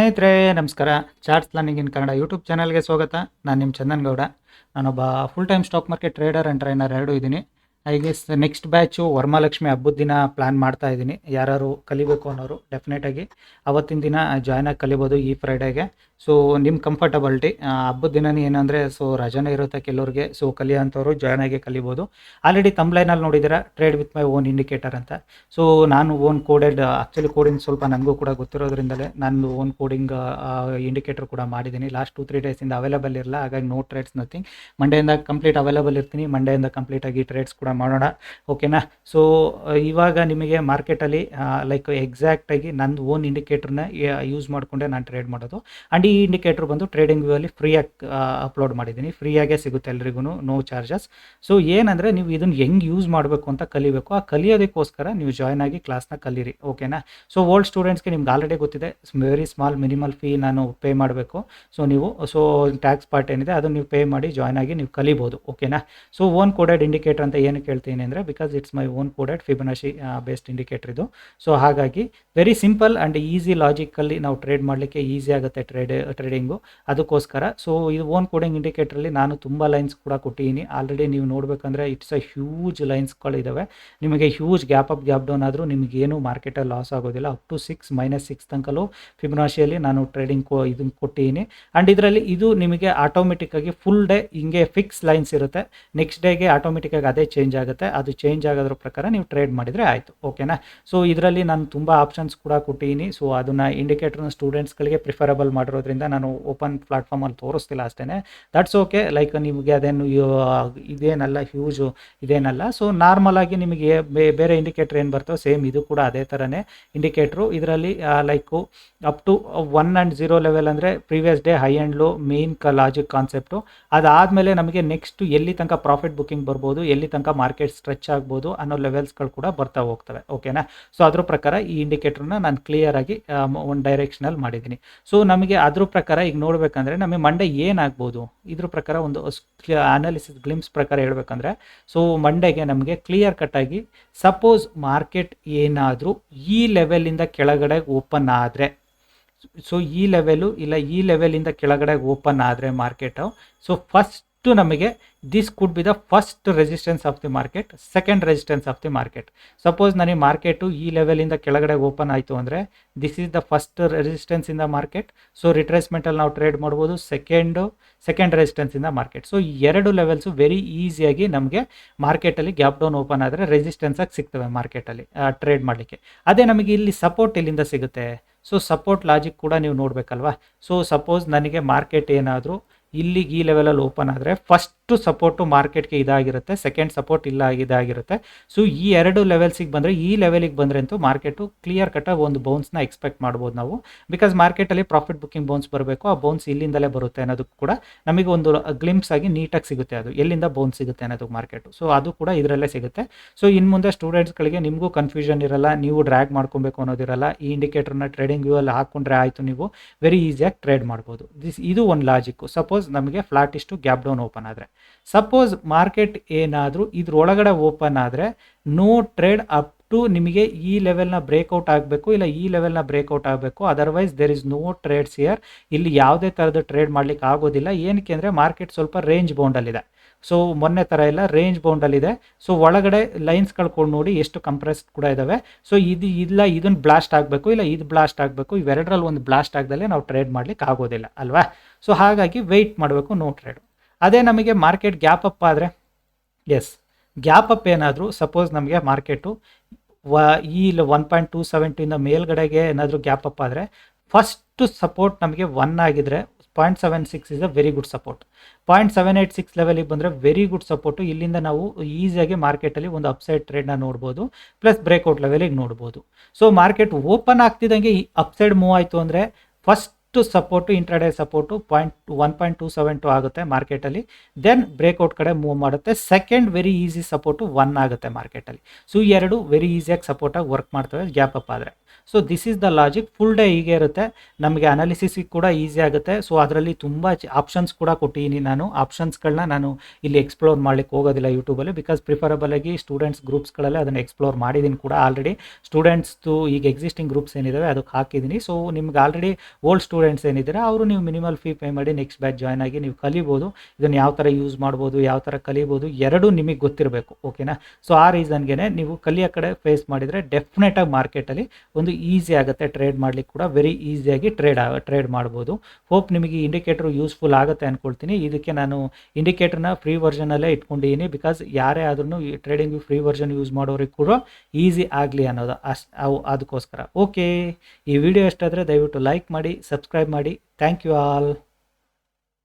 ಸ್ನೇಹಿತರೆ, ನಮಸ್ಕಾರ. Charts planning in Kannada YouTube ಚಾನಲ್ಗೆ ಸ್ವಾಗತ. ನಾನು ನಿಮ್ಮ ಚಂದನ್ ಗೌಡ. ನಾನೊಬ್ಬ full time stock market trader and trainer ಎರಡೂ ಇದ್ದೀನಿ. I guess next batch Varamahalakshmi ಹಬ್ಬದ ದಿನ ಪ್ಲ್ಯಾನ್ ಮಾಡ್ತಾ ಇದ್ದೀನಿ. ಯಾರು ಕಲಿಬೇಕು ಅನ್ನೋರು ಡೆಫಿನೆಟಾಗಿ ಅವತ್ತಿನ ದಿನ ಜಾಯ್ನ್ ಆಗಿ ಕಲಿಬೋದು ಈ ಫ್ರೈಡೇಗೆ ಸೊ ನಿಮ್ಮ ಕಂಫರ್ಟಬಲ್ಟಿ ಹಬ್ಬದ ದಿನನೇ ಏನಂದರೆ ಸೊ ರಜಾನೇ ಇರುತ್ತೆ ಕೆಲವ್ರಿಗೆ. ಸೊ ಕಲಿಯೋಂಥವ್ರು ಜಾಯ್ನ್ ಆಗಿ ಕಲಿಬೋದು. ಆಲ್ರೆಡಿ ತಮ್ಲೈನಲ್ಲಿ ನೋಡಿದ್ದೀರಾ? Trade with my own indicator ಅಂತ. ಸೊ ನಾನು ಓನ್ ಕೋಡೆಡ್ ಆ್ಯಕ್ಚುಲಿ ಕೋಡಿಂಗ್ ಸ್ವಲ್ಪ ನನಗೂ ಕೂಡ ಗೊತ್ತಿರೋದ್ರಿಂದಲೇ ನಾನು ಓನ್ ಕೋಡಿಂಗ್ ಇಂಡಿಕೇಟರ್ ಕೂಡ ಮಾಡಿದ್ದೀನಿ. ಲಾಸ್ಟ್ ಟು ತ್ರೀ ಡೇಸಿಂದ ಅವೈಲೇಬಲ್ ಇರಲ್ಲ ಹಾಗಾಗಿ ನೋ ಟ್ರೇಡ್ಸ್ ನಥಿಂಗ್ ಮಂಡೆಯಿಂದ ಕಂಪ್ಲೀಟ್ ಅವೈಲೇಬಲ್ ಇರ್ತೀನಿ. ಮಂಡೆಯಿಂದ ಕಂಪ್ಲೀಟಾಗಿ ಟ್ರೇಡ್ಸ್ ಕೂಡ ಮಾಡೋಣ. ಓಕೆನಾ ಸೊ ಇವಾಗ ನಿಮಗೆ ಮಾರ್ಕೆಟಲ್ಲಿ ಲೈಕ್ ಎಕ್ಸಾಕ್ಟಾಗಿ ನಂದು ಓನ್ ಇಂಡಿಕೇಟರ್ನ ಯೂಸ್ ಮಾಡಿಕೊಂಡೆ ನಾನು ಟ್ರೇಡ್ ಮಾಡೋದು. ಆ್ಯಂಡ್ ಈ ಇಂಡಿಕೇಟರ್ ಬಂದು ಟ್ರೇಡಿಂಗ್ ವ್ಯೂ ಅಲ್ಲಿ ಫ್ರೀಯಾಗಿ ಅಪ್ಲೋಡ್ ಮಾಡಿದ್ದೀನಿ. ಫ್ರೀಯಾಗೇ ಸಿಗುತ್ತೆ ಎಲ್ರಿಗೂ ನೋ ಚಾರ್ಜಸ್ ಸೊ ಏನಂದರೆ ನೀವು ಇದನ್ನು ಹೆಂಗೆ ಯೂಸ್ ಮಾಡಬೇಕು ಅಂತ ಕಲಿಬೇಕು. ಆ ಕಲಿಯೋದಕ್ಕೋಸ್ಕರ ನೀವು ಜಾಯ್ನ್ ಆಗಿ ಕ್ಲಾಸ್ನ ಕಲೀರಿ. ಓಕೆನಾ ಸೊ ಓಲ್ಡ್ ಸ್ಟೂಡೆಂಟ್ಸ್ಗೆ ನಿಮ್ಗೆ ಆಲ್ರೆಡಿ ಗೊತ್ತಿದೆ ವೆರಿ ಸ್ಮಾಲ್ ಮಿನಿಮಲ್ ಫೀ ನಾನು ಪೇ ಮಾಡಬೇಕು. ಸೊ ನೀವು ಸೊ ಟ್ಯಾಕ್ಸ್ ಪಾರ್ಟ್ ಏನಿದೆ, ಅದನ್ನು ನೀವು ಪೇ ಮಾಡಿ ಜಾಯ್ನ್ ಆಗಿ ನೀವು ಕಲಿಬೋದು. ಓಕೆನಾ ಸೊ ಓನ್ ಕೋಡೆಡ್ ಇಂಡಿಕೇಟರ್ ಅಂತ ಏನಕ್ಕೆ ಹೇಳ್ತೀನಿ ಅಂದರೆ because it's my own coded Fibonacci based indicator ಇದು. ಸೊ ಹಾಗಾಗಿ very simple and easy logically ನಾವು ಟ್ರೇಡ್ ಮಾಡಲಿಕ್ಕೆ ಈಸಿ ಆಗುತ್ತೆ ಟ್ರೇಡ್ ಟ್ರೇಡಿಂಗು ಅದಕ್ಕೋಸ್ಕರ ಸೊ ಇದು ಓನ್ ಕೋಡಿಂಗ್ ಇಂಡಿಕೇಟ್ರಲ್ಲಿ ನಾನು ತುಂಬ ಲೈನ್ಸ್ ಕೂಡ ಕೊಟ್ಟಿದ್ದೀನಿ. ಆಲ್ರೆಡಿ ನೀವು ನೋಡಬೇಕಂದ್ರೆ ಇಟ್ಸ್ ಅ ಹ್ಯೂಜ್ ಲೈನ್ಸ್ಗಳಿದ್ದಾವೆ ನಿಮಗೆ huge gap up gap down ಆದರೂ ನಿಮಗೇನು ಮಾರ್ಕೆಟಲ್ಲಿ ಲಾಸ್ ಆಗೋದಿಲ್ಲ. Up to six minus six ತನಕಲೂ ಫಿಬನಾಶಿಯಲ್ಲಿ ನಾನು ಟ್ರೇಡಿಂಗ್ ಕೋ ಇದನ್ನು ಕೊಟ್ಟಿದ್ದೀನಿ. ಆ್ಯಂಡ್ ಇದರಲ್ಲಿ ಇದು ನಿಮಗೆ ಆಟೋಮೆಟಿಕ್ಕಾಗಿ ಫುಲ್ ಡೇ ಹಿಂಗೆ ಫಿಕ್ಸ್ ಲೈನ್ಸ್ ಇರುತ್ತೆ. ನೆಕ್ಸ್ಟ್ ಡೇಗೆ ಆಟೋಮೆಟಿಕ್ಕಾಗಿ ಅದೇ ಚೇಂಜ್ ಆಗುತ್ತೆ, ಅದು ಚೇಂಜ್ ಆಗೋದ್ರ ಪ್ರಕಾರ ನೀವು ಟ್ರೇಡ್ ಮಾಡಿದರೆ ಆಯಿತು ಓಕೆನಾ ಸೊ ಇದರಲ್ಲಿ ನಾನು ತುಂಬ ಆಪ್ಷನ್ಸ್ ಕೂಡ ಕೊಟ್ಟಿದ್ದೀನಿ. ಸೊ ಅದನ್ನು ಇಂಡಿಕೇಟರ್ನ ಸ್ಟೂಡೆಂಟ್ಸ್ಗಳಿಗೆ ಪ್ರಿಫರಬಲ್ ಮಾಡಿರೋದ್ರಿಂದ ನಾನು ಓಪನ್ ಪ್ಲಾಟ್ಫಾರ್ಮಲ್ಲಿ ತೋರಿಸ್ತಿಲ್ಲ ಅಷ್ಟೇ ದಟ್ಸ್ ಓಕೆ ಲೈಕ್ ನಿಮಗೆ ಅದೇನು ಇದೇನಲ್ಲ ಹ್ಯೂಜು ಇದೇನಲ್ಲ. ಸೊ ನಾರ್ಮಲ್ ಆಗಿ ನಿಮಗೆ ಬೇರೆ ಇಂಡಿಕೇಟರ್ ಏನು ಬರ್ತವೆ ಸೇಮ್ ಇದು ಕೂಡ ಅದೇ ಥರನೇ ಇಂಡಿಕೇಟ್ರು ಇದರಲ್ಲಿ like up to one and zero level ಅಂದರೆ previous day high and low main ಕ ಲಾಜಿಕ್ ಕಾನ್ಸೆಪ್ಟು ಅದಾದಮೇಲೆ ನಮಗೆ ನೆಕ್ಸ್ಟ್ ಎಲ್ಲಿ ತನಕ ಪ್ರಾಫಿಟ್ ಬುಕ್ಕಿಂಗ್ ಬರ್ಬೋದು, ಎಲ್ಲಿ ತನಕ ಮಾರ್ಕೆಟ್ ಸ್ಟ್ರೆಚ್ ಆಗ್ಬೋದು ಅನ್ನೋ ಲೆವೆಲ್ಸ್ಗಳು ಕೂಡ ಬರ್ತಾ ಹೋಗ್ತವೆ ಓಕೆನಾ ಸೊ ಅದ್ರ ಪ್ರಕಾರ ಈ ಇಂಡಿಕೇಟರ್ನ ನಾನು ಕ್ಲಿಯರ್ ಆಗಿ ಒಂದು ಡೈರೆಕ್ಷನಲ್ಲಿ ಮಾಡಿದ್ದೀನಿ. ಸೊ ನಮಗೆ ಅದ್ರ ಪ್ರಕಾರ ಈಗ ನೋಡಬೇಕಂದ್ರೆ ನಮಗೆ ಮಂಡೆ ಏನಾಗ್ಬೋದು? ಇದ್ರ ಪ್ರಕಾರ ಒಂದು ಅನಾಲಿಸಿಸ್ ಗ್ಲಿಮ್ಸ್ ಪ್ರಕಾರ ಹೇಳ್ಬೇಕಂದ್ರೆ ಸೊ ಮಂಡೆಗೆ ನಮಗೆ ಕ್ಲಿಯರ್ ಕಟ್ಟಾಗಿ ಸಪೋಸ್ ಮಾರ್ಕೆಟ್ ಏನಾದರೂ ಈ ಲೆವೆಲಿಂದ ಕೆಳಗಡೆ ಓಪನ್ ಆದರೆ ಸೊ ಈ ಲೆವೆಲು ಇಲ್ಲ ಈ ಲೆವೆಲಿಂದ ಕೆಳಗಡೆ ಓಪನ್ ಆದರೆ ಮಾರ್ಕೆಟು ಸೊ ಫಸ್ಟು ನಮಗೆ this could be the first resistance of the market second resistance of the market suppose ನನಗೆ ಮಾರ್ಕೆಟು ಈ ಲೆವೆಲಿಂದ ಕೆಳಗಡೆ ಓಪನ್ ಆಯಿತು ಅಂದರೆ this is the first resistance in the market so ರಿಟ್ರೇಸ್ಮೆಂಟಲ್ಲಿ ನಾವು ಟ್ರೇಡ್ ಮಾಡ್ಬೋದು second second resistance in the market so ಈ ಎರಡು ಲೆವೆಲ್ಸು ವೆರಿ ಈಸಿಯಾಗಿ ನಮಗೆ ಮಾರ್ಕೆಟಲ್ಲಿ ಗ್ಯಾಪ್ ಡೌನ್ ಓಪನ್ ಆದರೆ ರೆಸಿಸ್ಟೆನ್ಸ್ ಆಗಿ ಸಿಗ್ತವೆ ಮಾರ್ಕೆಟಲ್ಲಿ ಟ್ರೇಡ್ ಮಾಡಲಿಕ್ಕೆ. ಅದೇ ನಮಗೆ ಇಲ್ಲಿ ಸಪೋರ್ಟ್ ಇಲ್ಲಿಂದ ಸಿಗುತ್ತೆ? ಸೊ ಸಪೋರ್ಟ್ ಲಾಜಿಕ್ ಕೂಡ ನೀವು ನೋಡಬೇಕಲ್ವಾ? ಸೊ ಸಪೋಸ್ ನನಗೆ ಮಾರ್ಕೆಟ್ ಏನಾದರೂ ಇಲ್ಲಿಗೆ ಈ ಲೆವೆಲಲ್ಲಿ ಓಪನ್ ಆದರೆ ಫಸ್ಟು ಸಪೋರ್ಟು ಮಾರ್ಕೆಟ್ಗೆ ಇದಾಗಿರುತ್ತೆ ಸೆಕೆಂಡ್ ಸಪೋರ್ಟ್ ಇಲ್ಲ, ಇದಾಗಿರುತ್ತೆ. ಸೊ ಈ ಎರಡು ಲೆವೆಲ್ಸಿಗೆ ಬಂದರೆ, ಈ ಲೆವೆಲಿಗೆ ಬಂದರೆ ಅಂತೂ ಮಾರ್ಕೆಟು ಕ್ಲಿಯರ್ ಕಟ್ಟಾಗಿ ಒಂದು ಬೌನ್ಸ್ನ ಎಕ್ಸ್ಪೆಕ್ಟ್ ಮಾಡ್ಬೋದು ನಾವು. ಬಿಕಾಸ್ ಮಾರ್ಕೆಟಲ್ಲಿ ಪ್ರಾಫಿಟ್ ಬುಕ್ಕಿಂಗ್ ಬೌನ್ಸ್ ಬರಬೇಕು, ಆ ಬೌನ್ಸ್ ಇಲ್ಲಿಂದಲೇ ಬರುತ್ತೆ ಅನ್ನೋದು ಕೂಡ ನಮಗೆ ಒಂದು ಗ್ಲಿಮ್ಸ್ ಆಗಿ ನೀಟಾಗಿ ಸಿಗುತ್ತೆ ಅದು. ಎಲ್ಲಿಂದ ಬೌನ್ಸ್ ಸಿಗುತ್ತೆ ಅನ್ನೋದು ಮಾರ್ಕೆಟು ಸೊ ಅದು ಕೂಡ ಇದರಲ್ಲೇ ಸಿಗುತ್ತೆ. ಸೊ ಇನ್ನು ಮುಂದೆ ಸ್ಟೂಡೆಂಟ್ಸ್ಗಳಿಗೆ ನಿಮಗೂ ಕನ್ಫ್ಯೂಷನ್ ಇರಲ್ಲ, ನೀವು ಡ್ರ್ಯಾಗ್ ಮಾಡ್ಕೊಬೇಕು ಅನ್ನೋದಿರಲ್ಲ, ಈ ಇಂಡಿಕೇಟರ್ನ ಟ್ರೇಡಿಂಗ್ ವ್ಯೂ ಅಲ್ಲಿ ಹಾಕೊಂಡ್ರೆ ಆಯಿತು ನೀವು ವೆರಿ ಈಸಿಯಾಗಿ ಟ್ರೇಡ್ ಮಾಡ್ಬೋದು. ದಿಸ್ ಇದು ಒಂದು ಲಾಜಿಕ್ಕು ಸಪೋಸ್ ನಮಗೆ ಫ್ಲಾಟ್ ಇಷ್ಟು ಗ್ಯಾಪ್ ಡೌನ್ ಓಪನ್ ಆದರೆ. ಸಪೋಸ್ ಮಾರ್ಕೆಟ್ ಏನಾದರೂ ಇದ್ರೊಳಗಡೆ ಓಪನ್ ಆದರೆ ನೋ ಟ್ರೇಡ್ ಅಪ್ ಟು ನಿಮಗೆ ಈ ಲೆವೆಲ್ನ ಬ್ರೇಕ್ಔಟ್ ಆಗಬೇಕು ಇಲ್ಲ ಈ ಲೆವೆಲ್ನ ಬ್ರೇಕ್ಔಟ್ ಆಗಬೇಕು. Otherwise there is no trades here ಇಲ್ಲಿ ಯಾವುದೇ ಥರದ ಟ್ರೇಡ್ ಮಾಡಲಿಕ್ಕೆ ಆಗೋದಿಲ್ಲ. ಏನಕ್ಕೆ ಅಂದರೆ ಮಾರ್ಕೆಟ್ ಸ್ವಲ್ಪ ರೇಂಜ್ ಬೌಂಡಲ್ಲಿದೆ ಸೊ ಮೊನ್ನೆ ಥರ ಎಲ್ಲ ರೇಂಜ್ ಬೌಂಡಲ್ಲಿದೆ ಸೊ ಒಳಗಡೆ ಲೈನ್ಸ್ ಕಳ್ಕೊಂಡು ನೋಡಿ ಎಷ್ಟು ಕಂಪ್ರೆಸ್ ಕೂಡ ಇದ್ದಾವೆ ಸೊ ಇದು ಇಲ್ಲ ಇದನ್ನು ಬ್ಲಾಸ್ಟ್ ಆಗಬೇಕು ಇಲ್ಲ ಇದು ಬ್ಲಾಸ್ಟ್ ಆಗಬೇಕು. ಇವೆರಡರಲ್ಲಿ ಒಂದು ಬ್ಲಾಸ್ಟ್ ಆಗದಲ್ಲೇ ನಾವು ಟ್ರೇಡ್ ಮಾಡಲಿಕ್ಕೆ ಆಗೋದಿಲ್ಲ ಅಲ್ವಾ? ಸೊ ಹಾಗಾಗಿ ವೆಯ್ಟ್ ಮಾಡಬೇಕು ನೋ ಟ್ರೇಡ್ ಅದೇ ನಮಗೆ ಮಾರ್ಕೆಟ್ ಗ್ಯಾಪ್ ಅಪ್ ಆದರೆ ಎಸ್ ಗ್ಯಾಪ್ ಅಪ್ ಏನಾದರೂ ಸಪೋಸ್ ನಮಗೆ ಮಾರ್ಕೆಟು ವ, ಈ ಒನ್ ಪಾಯಿಂಟ್ ಟೂ ಸೆವೆಂಟಿಂದ ಮೇಲ್ಗಡೆಗೆ ಏನಾದರೂ ಗ್ಯಾಪ್ ಅಪ್ ಆದರೆ ಫಸ್ಟು ಸಪೋರ್ಟ್ ನಮಗೆ ಒನ್ ಆಗಿದ್ರೆ point seven six is a very good support point seven eight six ಲೆವೆಲಿಗೆ ಬಂದರೆ ವೆರಿ ಗುಡ್ ಸಪೋರ್ಟು ಇಲ್ಲಿಂದ ನಾವು ಈಸಿಯಾಗಿ ಮಾರ್ಕೆಟಲ್ಲಿ ಒಂದು ಅಪ್ಸೈಡ್ ಟ್ರೇಡ್ನ ನೋಡ್ಬೋದು ಪ್ಲಸ್ ಬ್ರೇಕ್ಔಟ್ ಲೆವೆಲಿಗೆ ನೋಡ್ಬೋದು. ಸೊ ಮಾರ್ಕೆಟ್ ಓಪನ್ ಆಗ್ತಿದ್ದಂಗೆ ಈ ಅಪ್ಸೈಡ್ ಮೂವ್ ಆಯಿತು ಅಂದರೆ first support intraday support point one point two seven two ಆಗುತ್ತೆ ಮಾರ್ಕೆಟಲ್ಲಿ. ದೆನ್ ಬ್ರೇಕ್ಔಟ್ ಕಡೆ ಮೂವ್ ಮಾಡುತ್ತೆ. Second very easy support one ಆಗುತ್ತೆ ಮಾರ್ಕೆಟಲ್ಲಿ. ಸೊ ಎರಡು ವೆರಿ ಈಸಿಯಾಗಿ ಸಪೋರ್ಟಾಗಿ ವರ್ಕ್ ಮಾಡ್ತವೆ ಗ್ಯಾಪ್ ಅಪ್ ಆದರೆ. So this is the logic full day ಹೀಗೆ ಇರುತ್ತೆ. ನಮಗೆ ಅನಾಲಿಸಿಸಿಗೆ ಕೂಡ ಈಸಿ ಆಗುತ್ತೆ. ಸೊ ಅದರಲ್ಲಿ ತುಂಬ ಆಪ್ಷನ್ಸ್ ಕೂಡ ಕೊಟ್ಟಿದ್ದೀನಿ ನಾನು. ಆಪ್ಷನ್ಸ್ಗಳನ್ನ ನಾನು ಇಲ್ಲಿ ಎಕ್ಸ್ಪ್ಲೋರ್ ಮಾಡ್ಲಿಕ್ಕೆ ಹೋಗೋದಿಲ್ಲ ಯೂಟ್ಯೂಬಲ್ಲಿ ಬಿಕಾಸ್ ಪ್ರಿಫರಬಲ್ ಆಗಿ ಸ್ಟೂಡೆಂಟ್ಸ್ ಗ್ರೂಪ್ಸ್ಗಳಲ್ಲಿ ಅದನ್ನು ಎಕ್ಸ್ಪ್ಲೋರ್ ಮಾಡಿದ್ದೀನಿ ಕೂಡ ಆಲ್ರೆಡಿ ಸ್ಟೂಡೆಂಟ್ಸ್ದು ಈಗ ಎಕ್ಸಿಸ್ಟಿಂಗ್ ಗ್ರೂಪ್ಸ್ ಏನಿದಾವೆ ಅದಕ್ಕೆ ಹಾಕಿದ್ದೀನಿ ಸೊ ನಿಮ್ಗೆ ಆಲ್ರೆಡಿ ಓಲ್ಡ್ ಸ್ಟೂಡೆಂಟ್ಸ್ ಏನಿದ್ದಾರೆ, ಅವರು ನೀವು ಮಿನಿಮಲ್ ಫೀ ಪೇ ಮಾಡಿ ನೆಕ್ಸ್ಟ್ ಬ್ಯಾಚ್ ಜಾಯ್ನ್ ಆಗಿ ನೀವು ಕಲಿಬೋದು. ಇದನ್ನು ಯಾವ ಥರ ಯೂಸ್ ಮಾಡ್ಬೋದು, ಯಾವ ಥರ ಕಲಿಬೋದು ಎರಡೂ ನಿಮಗೆ ಗೊತ್ತಿರಬೇಕು. ಓಕೆನಾ ಸೊ ಆ ರೀಸನ್ಗೆ ನೀವು ಕಲಿಯೋ ಕಡೆ ಫೇಸ್ ಮಾಡಿದರೆ ಡೆಫಿನೆಟಾಗಿ ಮಾರ್ಕೆಟಲ್ಲಿ ಒಂದು ಈಸಿ ಆಗುತ್ತೆ ಟ್ರೇಡ್ ಮಾಡಲಿಕ್ಕೆ ಕೂಡ ವೆರಿ ಈಸಿಯಾಗಿ ಟ್ರೇಡ್ ಟ್ರೇಡ್ ಮಾಡ್ಬೋದು. ಹೋಪ್ ನಿಮಗೆ ಇಂಡಿಕೇಟರ್ ಯೂಸ್ಫುಲ್ ಆಗುತ್ತೆ ಅಂದ್ಕೊಳ್ತೀನಿ ಇದಕ್ಕೆ ನಾನು ಇಂಡಿಕೇಟರ್ನ ಫ್ರೀ ವರ್ಷನಲ್ಲೇ ಇಟ್ಕೊಂಡಿದ್ದೀನಿ. ಬಿಕಾಸ್ ಯಾರೇ ಆದ್ರೂ ಟ್ರೇಡಿಂಗ್ ಫ್ರೀ ವರ್ಷನ್ ಯೂಸ್ ಮಾಡೋರಿಗೆ ಕೂಡ ಈಸಿ ಆಗಲಿ ಅನ್ನೋದು ಅಷ್ಟು ಅದಕ್ಕೋಸ್ಕರ. ಓಕೆ ಈ ವಿಡಿಯೋ ಎಷ್ಟಾದರೆ ದಯವಿಟ್ಟು ಲೈಕ್ ಮಾಡಿ ಸಬ್ಸ್ಕ್ರೈಬ್ ಮಾಡಿ. Thank you all